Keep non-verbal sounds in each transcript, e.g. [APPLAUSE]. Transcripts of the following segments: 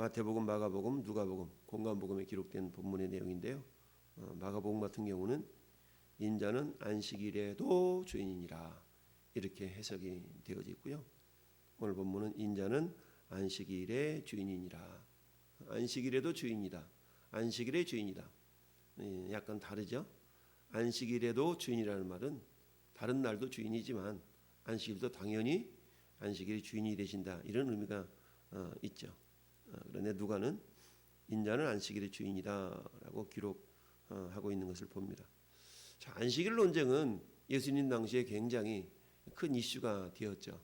마태복음, 마가복음, 누가복음, 공간복음에 기록된 본문의 내용인데요. 어, 마가복음 같은 경우는 인자는 안식일에도 주인이라 이렇게 해석이 되어져 있고요. 오늘 본문은 인자는 안식일의 주인이니라. 안식일에도 주인이다. 안식일의 주인이다. 예, 약간 다르죠. 안식일에도 주인이라는 말은 다른 날도 주인이지만 안식일도 당연히 안식일이 주인이 되신다 이런 의미가 어, 있죠. 어, 그런데 누가는 인자는 안식일의 주인이다라고 기록하고 있는 것을 봅니다. 자, 안식일 논쟁은 예수님 당시에 굉장히 큰 이슈가 되었죠.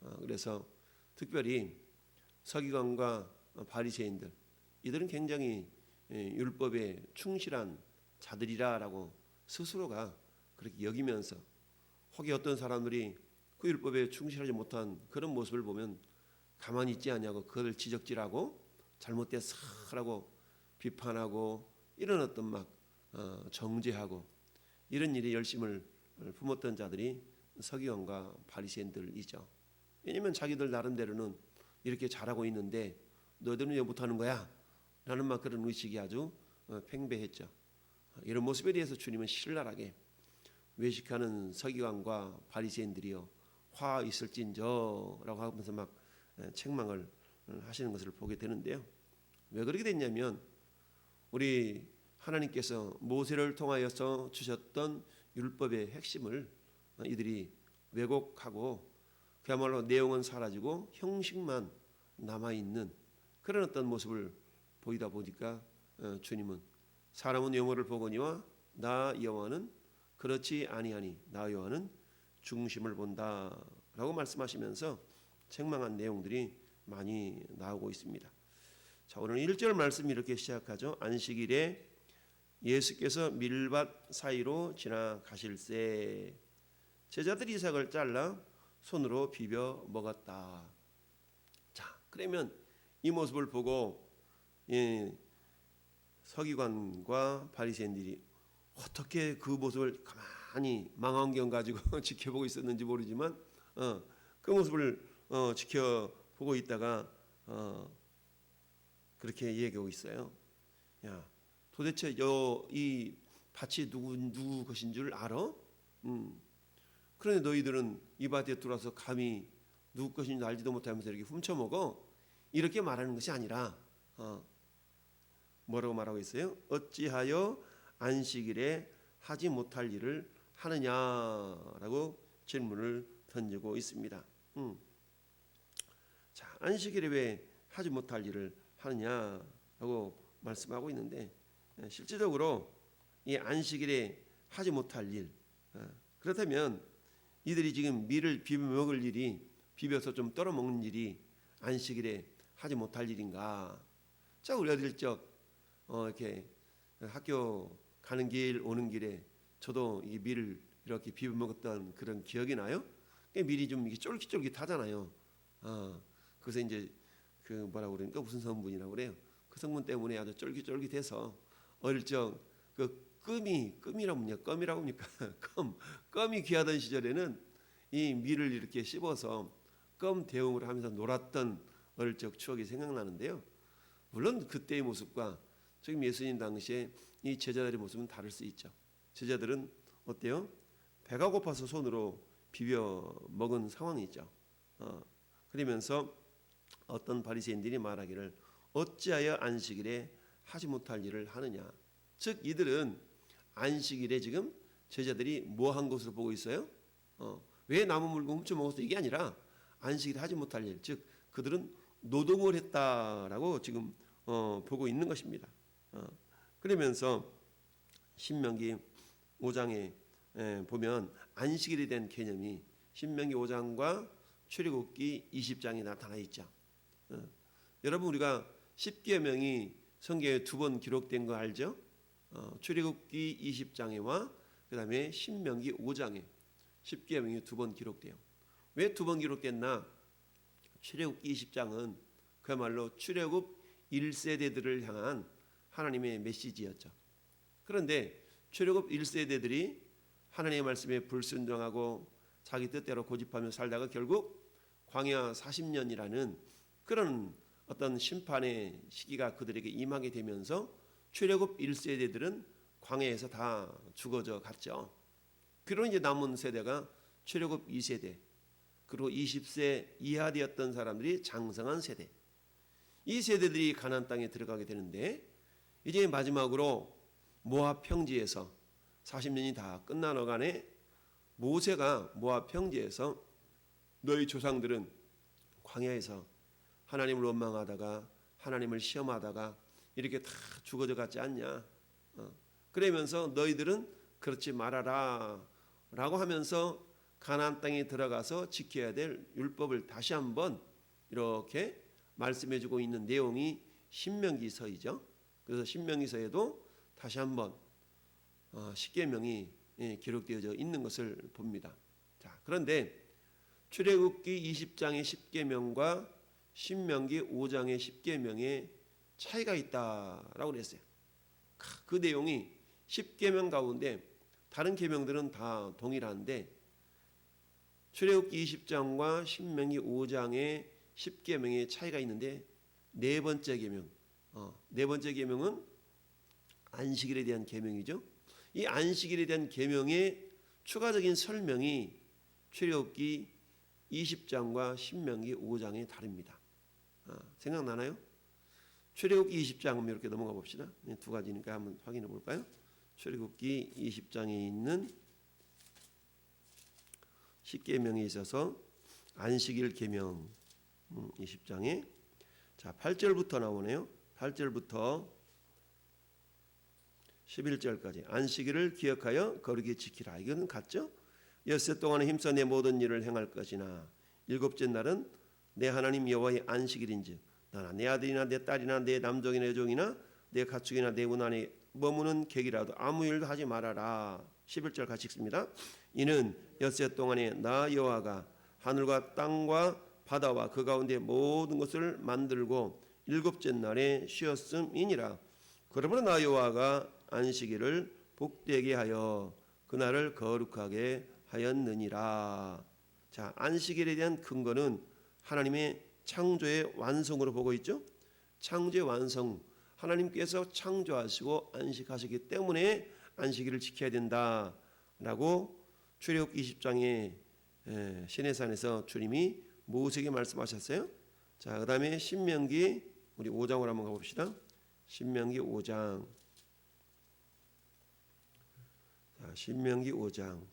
어, 그래서 특별히 서기관과 바리새인들 이들은 굉장히 예, 율법에 충실한 자들이라라고 스스로가 그렇게 여기면서 혹이 어떤 사람들이 그 율법에 충실하지 못한 그런 모습을 보면 가만히 있지 않냐고 그걸 지적질하고 잘못됐어라고 비판하고 이런 어떤 막 어, 정죄하고 이런 일에 열심을 품었던 자들이 서기관과 바리새인들이죠. 왜냐하면 자기들 나름대로는 이렇게 잘하고 있는데 너희들은 왜 못하는 거야? 라는 막 그런 의식이 아주 어, 팽배했죠. 이런 모습에 대해서 주님은 신랄하게 외식하는 서기관과 바리새인들이요 화 있을진저라고 하면서 막 책망을 하시는 것을 보게 되는데요. 왜 그렇게 됐냐면 우리 하나님께서 모세를 통하여서 주셨던 율법의 핵심을 이들이 왜곡하고 그야말로 내용은 사라지고 형식만 남아 있는 그런 어떤 모습을 보이다 보니까 어, 주님은 사람은 영어를 보거니와 나 여호와는 그렇지 아니하니 나 여호와는 중심을 본다라고 말씀하시면서 책망한 내용들이 많이 나오고 있습니다. 자, 오늘 1절 말씀 이렇게 시작하죠. 안식일에 예수께서 밀밭 사이로 지나가실세 제자들이 이삭을 잘라 손으로 비벼 먹었다. 자, 그러면 이 모습을 보고 예, 서기관과 바리새인들이 어떻게 그 모습을 가만히 망원경 가지고 [LAUGHS] 지켜보고 있었는지 모르지만 어, 그 모습을 어, 지켜보고 있다가 어, 그렇게 얘기하고 있어요. 야, 도대체 여, 이 밭이 누구 누구 것인 줄 알아? 음. 그런데 너희들은 이 밭에 들어와서 감히 누구 것인지 알지도 못하면서 이렇게 훔쳐 먹어. 이렇게 말하는 것이 아니라 어, 뭐라고 말하고 있어요? 어찌하여 안식일에 하지 못할 일을 하느냐라고 질문을 던지고 있습니다. 음. 자, 안식일에 왜 하지 못할 일을 하느냐라고 말씀하고 있는데 예, 실제적으로 이 안식일에 하지 못할 일 어, 그렇다면 이들이 지금 밀을 비벼 먹을 일이 비벼서 좀 떨어 먹는 일이 안식일에 하지 못할 일인가? 자, 우리 어릴 적 어, 이렇게 학교 가는 길 오는 길에 저도 이 밀을 이렇게 비벼 먹었던 그런 기억이 나요. 밀이 좀 이게 쫄깃쫄깃하잖아요. 어, 그래서 이제 그 뭐라 그러니까 무슨 성분이라고 그래요. 그 성분 때문에 아주 쫄깃쫄깃해서 어릴 적그 껌이 껌이라고 합니까? 껌이라고 합니까? [LAUGHS] 껌 껌이 귀하던 시절에는 이 밀을 이렇게 씹어서 껌 대용을 하면서 놀았던 어릴 적 추억이 생각나는데요. 물론 그때의 모습과 지금 예수님 당시에 이 제자들의 모습은 다를 수 있죠. 제자들은 어때요? 배가 고파서 손으로 비벼 먹은 상황이죠. 어, 그러면서 어떤 바리새인들이 말하기를 어찌하여 안식일에 하지 못할 일을 하느냐. 즉 이들은 안식일에 지금 제자들이 뭐 한 것으로 보고 있어요? 어, 왜 나무 물고 훔쳐 먹었어? 이게 아니라 안식일에 하지 못할 일. 즉 그들은 노동을 했다라고 지금 어, 보고 있는 것입니다. 어, 그러면서 신명기 5장에 에, 보면 안식일에 대한 개념이 신명기 5장과 출애굽기 20장에 나타나 있죠. 어, 여러분 우리가 10계명이 성경에 두 번 기록된 거 알죠? 어, 출애굽기 20장에와 그다음에 신명기 5장에 10계명이 두 번 기록돼요. 왜 두 번 기록됐나? 출애굽기 20장은 그야말로 출애굽 1세대들을 향한 하나님의 메시지였죠. 그런데 출애굽 1세대들이 하나님의 말씀에 불순종하고 자기 뜻대로 고집하며 살다가 결국 광야 40년이라는 그런 어떤 심판의 시기가 그들에게 임하게 되면서 출애굽 1세대들은 광야에서 다 죽어져 갔죠. 그리고 이제 남은 세대가 출애굽 2세대 그리고 20세 이하 되었던 사람들이 장성한 세대. 이 세대들이 가나안 땅에 들어가게 되는데 이제 마지막으로 모압 평지에서 40년이 다 끝나너간에 모세가 모압 평지에서 너희 조상들은 광야에서 하나님을 원망하다가 하나님을 시험하다가 이렇게 다 죽어져 갔지 않냐. 어. 그러면서 너희들은 그렇지 말아라라고 하면서 가나안 땅에 들어가서 지켜야 될 율법을 다시 한번 이렇게 말씀해 주고 있는 내용이 신명기서이죠. 그래서 신명기서에도 다시 한번 어, 십계명이 예, 기록되어져 있는 것을 봅니다. 자, 그런데 출애굽기 20장의 십계명과 신명기 5장의 십계명에 차이가 있다라고 그랬어요. 그 내용이 십계명 가운데 다른 계명들은 다 동일한데 출애굽기 20장과 신명기 5장의 십계명의 차이가 있는데 네 번째 계명, 어, 네 번째 계명은 안식일에 대한 계명이죠. 이 안식일에 대한 계명의 추가적인 설명이 출애굽기 20장과 신명기 5장에 다릅니다. 아, 생각나나요? 출애굽기 20장 이렇게 넘어가 봅시다. 네, 두 가지니까 한번 확인해 볼까요? 출애굽기 20장에 있는 십계명에 있어서 안식일 계명 음, 20장에 자 8절부터 나오네요. 8절부터 11절까지 안식일을 기억하여 거룩히 지키라. 이거는 같죠? 엿새 동안에 힘써 내 모든 일을 행할 것이나 일곱째 날은 내 하나님 여호와의 안식일인즉 나나 내 아들이나 내 딸이나 내 남종이나 여종이나 내 가축이나 내문 안에 머무는 객이라도 아무 일도 하지 말아라. 11절 같이 읽습니다. 이는 엿새 동안에 나 여호와가 하늘과 땅과 바다와 그 가운데 모든 것을 만들고 일곱째 날에 쉬었음이니라. 그러므로 나 여호와가 안식일을 복되게 하여 그날을 거룩하게 하였느니라. 자, 안식일에 대한 근거는 하나님의 창조의 완성으로 보고 있죠. 창조의 완성. 하나님께서 창조하시고 안식하시기 때문에 안식일을 지켜야 된다라고 출애굽 20장에 시내산에서 주님이 모세에게 말씀하셨어요. 자, 그다음에 신명기 우리 5장으로 한번 가 봅시다. 신명기 5장. 자, 신명기 5장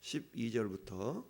12절부터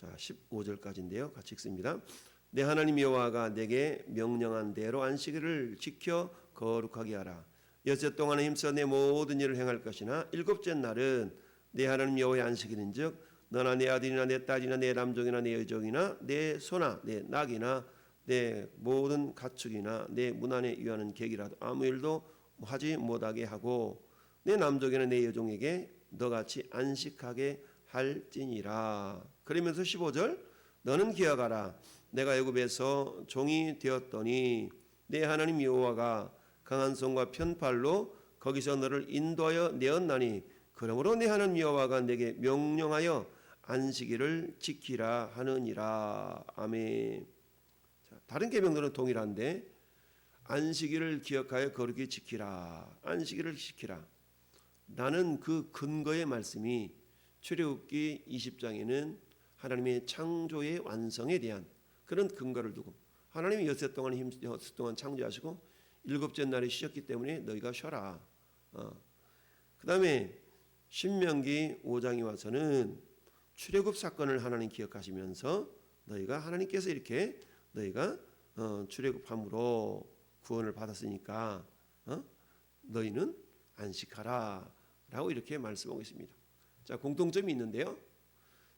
자, 15절까지인데요. 같이 읽습니다. 내 하나님 여호와가 내게 명령한 대로 안식일을 지켜 거룩하게 하라. 여섯 동안에 힘써 내 모든 일을 행할 것이나 일곱째 날은 내 하나님 여호와의 안식일인즉 너나 내 아들이나 내 딸이나 내 남종이나 내 여종이나 내 소나 내 낙이나 내 모든 가축이나 내 문 안에 유하는 객이라도 아무 일도 하지 못하게 하고 내 남종이나 내 여종에게 너같이 안식하게 할지니라. 그러면서 15절 너는 기억하라 내가 애굽에서 종이 되었더니 내 하나님 여호와가 강한 손과 편팔로 거기서 너를 인도하여 내었나니 그러므로 내 하나님 여호와가 내게 명령하여 안식일을 지키라 하느니라 아멘. 자, 다른 계명들은 동일한데 안식일을 기억하여 거룩히 지키라 안식일을 지키라 나는 그 근거의 말씀이 출애굽기 20장에는 하나님의 창조의 완성에 대한 그런 근거를 두고 하나님이 여섯 동안 힘 여섯 동안 창조하시고 일곱째 날에 쉬었기 때문에 너희가 쉬어라. 어. 그다음에 신명기 5장에 와서는 출애굽 사건을 하나님 기억하시면서 너희가 하나님께서 이렇게 너희가 어, 출애굽함으로 구원을 받았으니까 어? 너희는 안식하라라고 이렇게 말씀하고 있습니다. 자 공통점이 있는데요.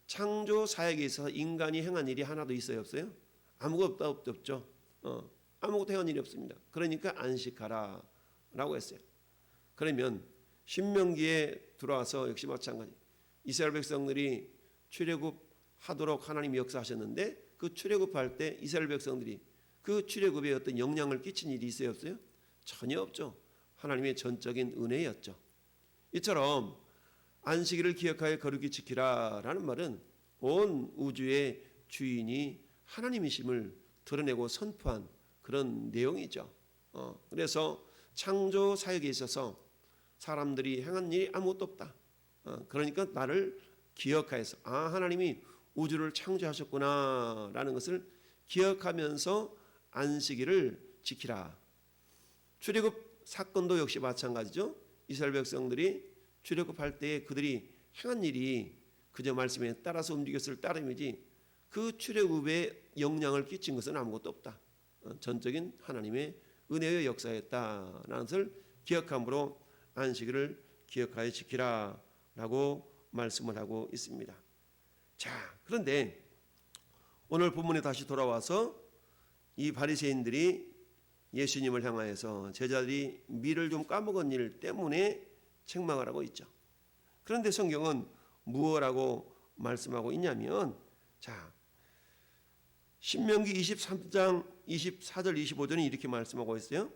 창조 사역에 있어서 인간이 행한 일이 하나도 있어요 없어요? 아무것도 없죠. 어, 아무것도 행한 일이 없습니다. 그러니까 안식하라 라고 했어요. 그러면 신명기에 들어와서 역시 마찬가지. 이스라엘 백성들이 출애굽 하도록 하나님이 역사하셨는데 그 출애굽할 때 이스라엘 백성들이 그 출애굽에 어떤 영향을 끼친 일이 있어요 없어요? 전혀 없죠. 하나님의 전적인 은혜였죠. 이처럼 안식일을 기억하여 거룩히 지키라라는 말은 온 우주의 주인이 하나님이심을 드러내고 선포한 그런 내용이죠. 어, 그래서 창조 사역에 있어서 사람들이 행한 일이 아무것도 없다. 어, 그러니까 나를 기억하여서 아 하나님이 우주를 창조하셨구나라는 것을 기억하면서 안식일을 지키라. 출애굽 사건도 역시 마찬가지죠. 이스라엘 백성들이 출애굽할 때 그들이 행한 일이 그저 말씀에 따라서 움직였을 따름이지 그 출애굽에 영향을 끼친 것은 아무것도 없다. 어, 전적인 하나님의 은혜의 역사였다라는 것을 기억함으로 안식일을 기억하여 지키라라고 말씀을 하고 있습니다. 자, 그런데 오늘 본문에 다시 돌아와서 이 바리새인들이 예수님을 향하여서 제자들이 미를 좀 까먹은 일 때문에 책망을 하고 있죠. 그런데 성경은 무엇라고 말씀하고 있냐면 자 신명기 23장 24절 25절은 이렇게 말씀하고 있어요.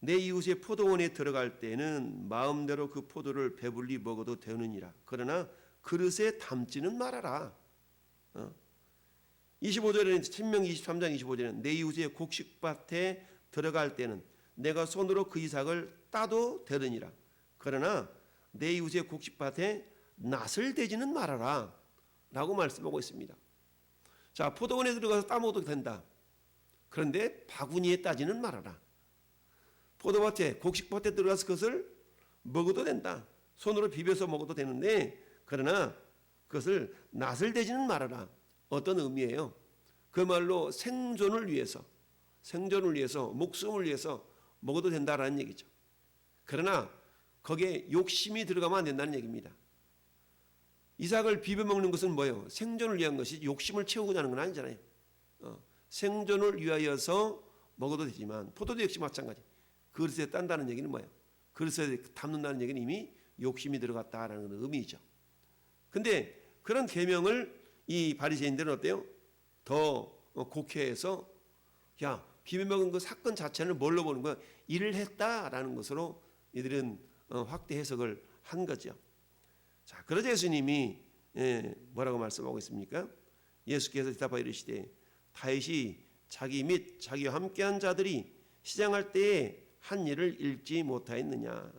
내 이웃의 포도원에 들어갈 때는 마음대로 그 포도를 배불리 먹어도 되느니라. 그러나 그릇에 담지는 말아라. 어. 25절에는 신명기 23장 25절에는 내 이웃의 곡식밭에 들어갈 때는 내가 손으로 그 이삭을 따도 되느니라. 그러나 내 이웃의 곡식밭에 낫을 대지는 말아라. 라고 말씀하고 있습니다. 자, 포도원에 들어가서 따먹어도 된다. 그런데 바구니에 따지는 말아라. 포도밭에 곡식밭에 들어가서 그것을 먹어도 된다. 손으로 비벼서 먹어도 되는데 그러나 그것을 낫을 대지는 말아라. 어떤 의미예요? 그 말로 생존을 위해서 생존을 위해서 목숨을 위해서 먹어도 된다라는 얘기죠. 그러나 거기에 욕심이 들어가면 안 된다는 얘기입니다. 이삭을 비벼 먹는 것은 뭐예요? 생존을 위한 것이 욕심을 채우고자 하는 건 아니잖아요. 어, 생존을 위하여서 먹어도 되지만 포도도 역시 마찬가지. 그릇에 딴다는 얘기는 뭐예요? 그릇에 담는다는 얘기는 이미 욕심이 들어갔다라는 의미죠. 근데 그런 계명을 이 바리새인들은 어때요? 더 곡해해서 야 비벼 먹은 그 사건 자체를 뭘로 보는 거야? 일을 했다라는 것으로 이들은 어, 확대 해석을 한 거죠. 자, 그러자 예수님이 예, 뭐라고 말씀하고 있습니까? 예수께서 대답하여 이르시되 다윗이 자기 및 자기와 함께한 자들이 시장할 때에 한 일을 잃지 못하였느냐?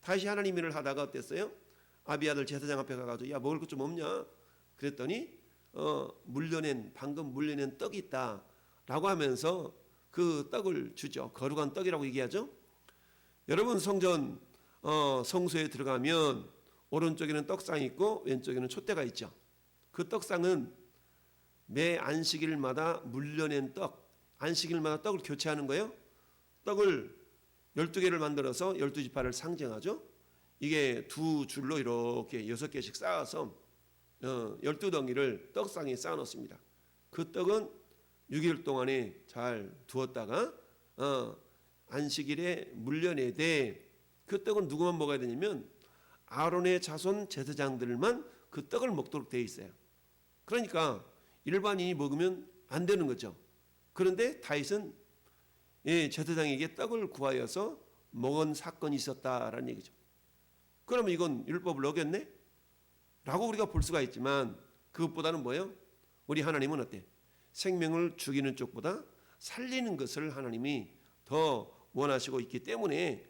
다시 하나님 일을 하다가 어땠어요? 아비아들 제사장 앞에 가가지고 야 먹을 것 좀 없냐? 그랬더니 어, 물려낸 방금 물려낸 떡이 있다라고 하면서 그 떡을 주죠. 거룩한 떡이라고 얘기하죠. 여러분 성전 어, 성소에 들어가면 오른쪽에는 떡상이 있고 왼쪽에는 촛대가 있죠. 그 떡상은 매 안식일마다 물려낸 떡, 안식일마다 떡을 교체하는 거예요. 떡을 12개를 만들어서 12지파를 상징하죠. 이게 두 줄로 이렇게 여섯 개씩 쌓아서 어, 12덩이를 떡상에 쌓아 놓습니다. 그 떡은 6일 동안에 잘 두었다가 어, 안식일에 물려내되 그 떡은 누구만 먹어야 되냐면 아론의 자손 제사장들만 그 떡을 먹도록 되어 있어요. 그러니까 일반인이 먹으면 안 되는 거죠. 그런데 다윗은 예, 제사장에게 떡을 구하여서 먹은 사건이 있었다라는 얘기죠. 그러면 이건 율법을 어겼네? 라고 우리가 볼 수가 있지만 그것보다는 뭐예요? 우리 하나님은 어때? 생명을 죽이는 쪽보다 살리는 것을 하나님이 더 원하시고 있기 때문에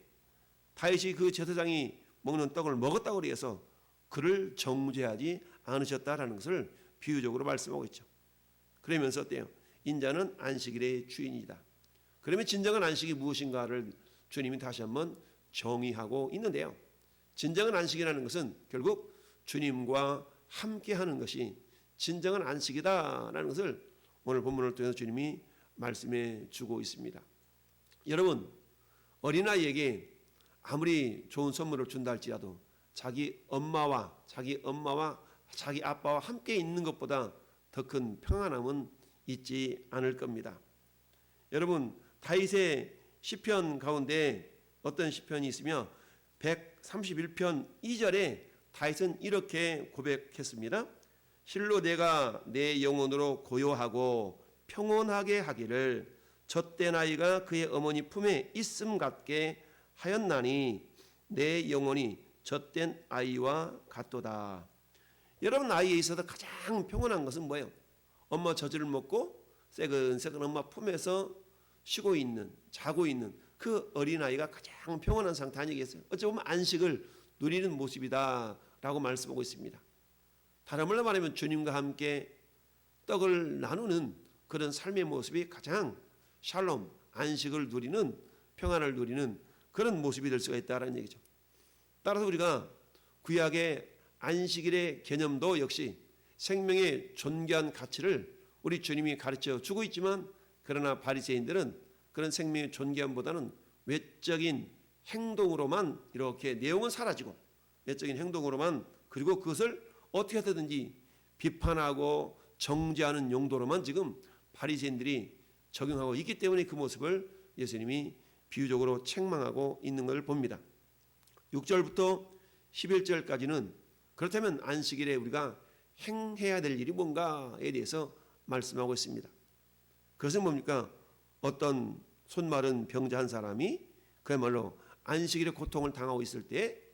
다윗이 그 제사장이 먹는 떡을 먹었다고 해서 그를 정죄하지 않으셨다라는 것을 비유적으로 말씀하고 있죠. 그러면서 어때요? 인자는 안식일의 주인이다. 그러면 진정한 안식이 무엇인가를 주님이 다시 한번 정의하고 있는데요. 진정한 안식이라는 것은 결국 주님과 함께 하는 것이 진정한 안식이다라는 것을 오늘 본문을 통해서 주님이 말씀해 주고 있습니다. 여러분, 어린아이에게 아무리 좋은 선물을 준다 할지라도 자기 엄마와 자기 엄마와 자기 아빠와 함께 있는 것보다 더 큰 평안함은 있지 않을 겁니다. 여러분 다윗의 시편 가운데 어떤 시편이 있으며 131편 2절에 다윗은 이렇게 고백했습니다. 실로 내가 내 영혼으로 고요하고 평온하게 하기를 젖된 아이가 그의 어머니 품에 있음 같게 하였나니 내 영혼이 젖된 아이와 같도다. 여러분 아이에 있어서 가장 평온한 것은 뭐예요? 엄마 젖을 먹고 새근새근 엄마 품에서 쉬고 있는 자고 있는 그 어린아이가 가장 평온한 상태 아니겠어요? 어찌 보면 안식을 누리는 모습이다 라고 말씀하고 있습니다. 다른 말로 말하면 주님과 함께 떡을 나누는 그런 삶의 모습이 가장 샬롬 안식을 누리는 평안을 누리는 그런 모습이 될 수가 있다라는 얘기죠. 따라서 우리가 구약의 안식일의 개념도 역시 생명의 존귀한 가치를 우리 주님이 가르쳐 주고 있지만 그러나 바리새인들은 그런 생명의 존귀함보다는 외적인 행동으로만 이렇게 내용은 사라지고 외적인 행동으로만 그리고 그것을 어떻게 하든지 비판하고 정죄하는 용도로만 지금 바리새인들이 적용하고 있기 때문에 그 모습을 예수님이 비유적으로 책망하고 있는 걸 봅니다. 6절부터 11절까지는 그렇다면 안식일에 우리가 행해야 될 일이 뭔가에 대해서 말씀하고 있습니다. 그것은 뭡니까? 어떤 손마른 병자 한 사람이 그야말로 안식일에 고통을 당하고 있을 때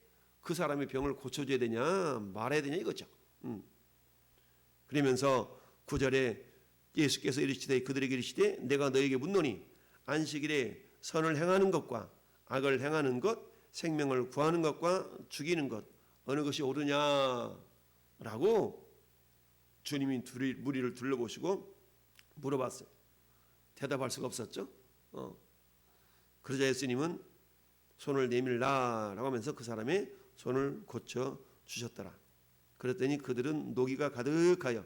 그 사람의 병을 고쳐줘야 되냐 말아야 되냐 이거죠. 음. 그러면서 구절에 예수께서 이르시되 그들에게 이르시되 내가 너에게 묻노니 안식일에 선을 행하는 것과 악을 행하는 것 생명을 구하는 것과 죽이는 것 어느 것이 옳으냐라고 주님이 둘이 무리를 둘러보시고 물어봤어요. 대답할 수가 없었죠. 어. 그러자 예수님은 손을 내밀라라고 하면서 그 사람의 손을 고쳐 주셨더라. 그랬더니 그들은 노기가 가득하여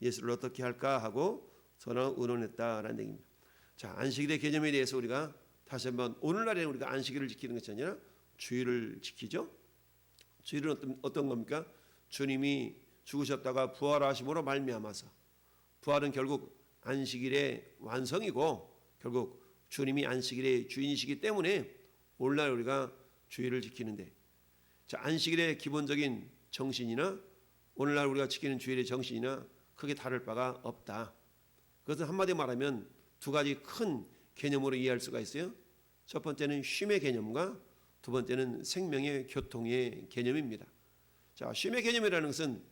예수를 어떻게 할까 하고 서로 의논했다라는 얘기입니다. 자 안식일의 개념에 대해서 우리가 다시 한번 오늘날에 우리가 안식일을 지키는 것이 아니라 주일을 지키죠. 주일은 어떤 어떤 겁니까? 주님이 죽으셨다가 부활하심으로 말미암아서 부활은 결국 안식일의 완성이고 결국 주님이 안식일의 주인이시기 때문에 오늘날 우리가 주일을 지키는데 자 안식일의 기본적인 정신이나 오늘날 우리가 지키는 주일의 정신이나 크게 다를 바가 없다. 그것은 한마디 말하면 두 가지 큰 개념으로 이해할 수가 있어요. 첫 번째는 쉼의 개념과 두 번째는 생명의 교통의 개념입니다. 자, 쉼의 개념이라는 것은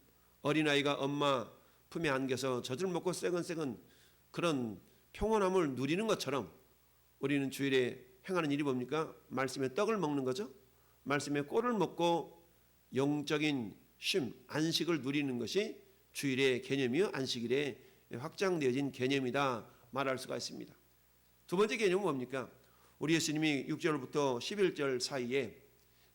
어린아이가 엄마 품에 안겨서 젖을 먹고 새근새근 그런 평온함을 누리는 것처럼 우리는 주일에 행하는 일이 뭡니까? 말씀의 떡을 먹는 거죠. 말씀의 꼴을 먹고 영적인 쉼, 안식을 누리는 것이 주일의 개념이요 안식일에 확장되어진 개념이다 말할 수가 있습니다. 두 번째 개념은 뭡니까? 우리 예수님이 6절부터 11절 사이에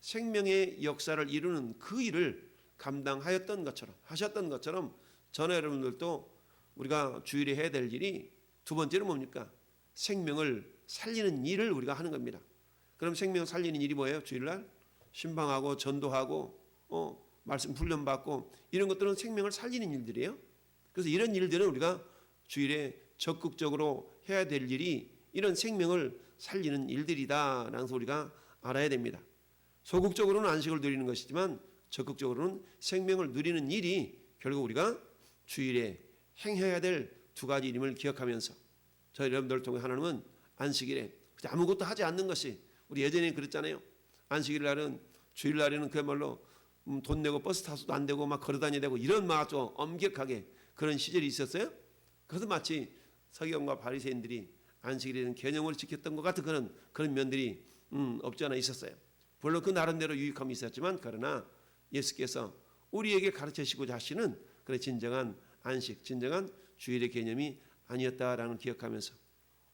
생명의 역사를 이루는 그 일을 감당하였던 것처럼 하셨던 것처럼 저는 여러분들도 우리가 주일에 해야 될 일이 두 번째는 뭡니까? 생명을 살리는 일을 우리가 하는 겁니다. 그럼 생명 살리는 일이 뭐예요? 주일날 신방하고 전도하고 어, 말씀 훈련 받고 이런 것들은 생명을 살리는 일들이에요. 그래서 이런 일들은 우리가 주일에 적극적으로 해야 될 일이 이런 생명을 살리는 일들이다라는 우리가 알아야 됩니다. 소극적으로는 안식을 누리는 것이지만 적극적으로는 생명을 누리는 일이 결국 우리가 주일에 행해야 될 두 가지 이름을 기억하면서 저희 여러분들을 통해 하나님은 안식일에 아무것도 하지 않는 것이 우리 예전에 그랬잖아요. 안식일 날은 주일 날에는 그야말로 음, 돈 내고 버스 타서도 안 되고 막 걸어다녀야 되고 이런 막좀 엄격하게 그런 시절이 있었어요. 그것은 마치 서기관과 바리새인들이 안식일에는 개념을 지켰던 것 같은 그런 그런 면들이 음, 없지 않아 있었어요. 물론 그 나름대로 유익함이 있었지만 그러나 예수께서 우리에게 가르치시고자 하시는 그런 진정한 안식, 진정한 주일의 개념이 아니었다라는 기억하면서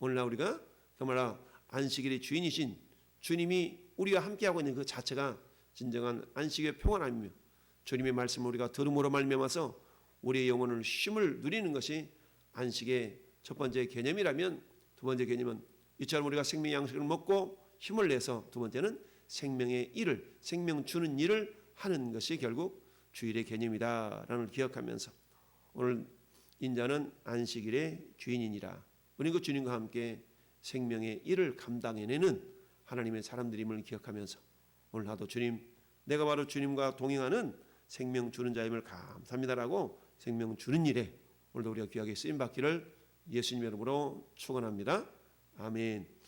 오늘날 우리가 정말 안식일의 주인이신 주님이 우리와 함께하고 있는 그 자체가 진정한 안식의 평안함이며 주님의 말씀을 우리가 들음으로 말미암아서 우리의 영혼을 쉼을 누리는 것이 안식의 첫 번째 개념이라면 두 번째 개념은 이처럼 우리가 생명 양식을 먹고 힘을 내서 두 번째는 생명의 일을 생명 주는 일을 하는 것이 결국 주일의 개념이다라는 걸 기억하면서 오늘 인자는 안식일의 주인이니라. 우리 그 주님과 함께 생명의 일을 감당해내는 하나님의 사람들임을 기억하면서 오늘 나도 주님 내가 바로 주님과 동행하는 생명 주는 자임을 감사합니다라고 생명 주는 일에 오늘도 우리가 귀하게 쓰임 받기를 예수님 이름으로 축원합니다. 아멘.